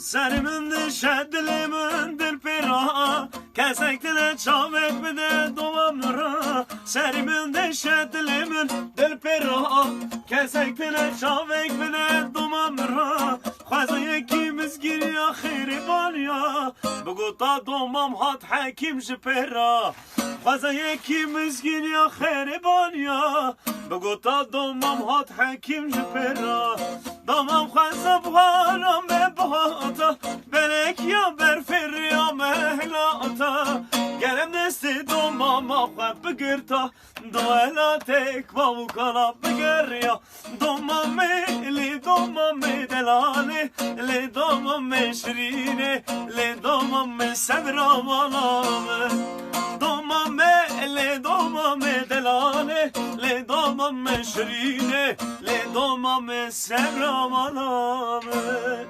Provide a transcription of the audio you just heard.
Serimin dişe dilimin dil pira Kesek dile çavek bir de doğam nura Serimin dişe dilimin dil pira Kesek dile çavek bir de doğam nura Khwazaya ikimiz giriyor khiri ya. Bugü ta doğmam hat hakim jipera Khwazaya ikimiz giriyor khiri ya. Bugü ta doğmam hat hakim jipera Damam khwazab haram ve bahata Belek ya berfer ya mehlata Gelem desti domam akhwab bigirta Duela tek bavu kala bigir ya. Domam li domam delane Le domam şirine Le domam sevra malame Domam le domam delane Le domam şirine Le domam sevra malame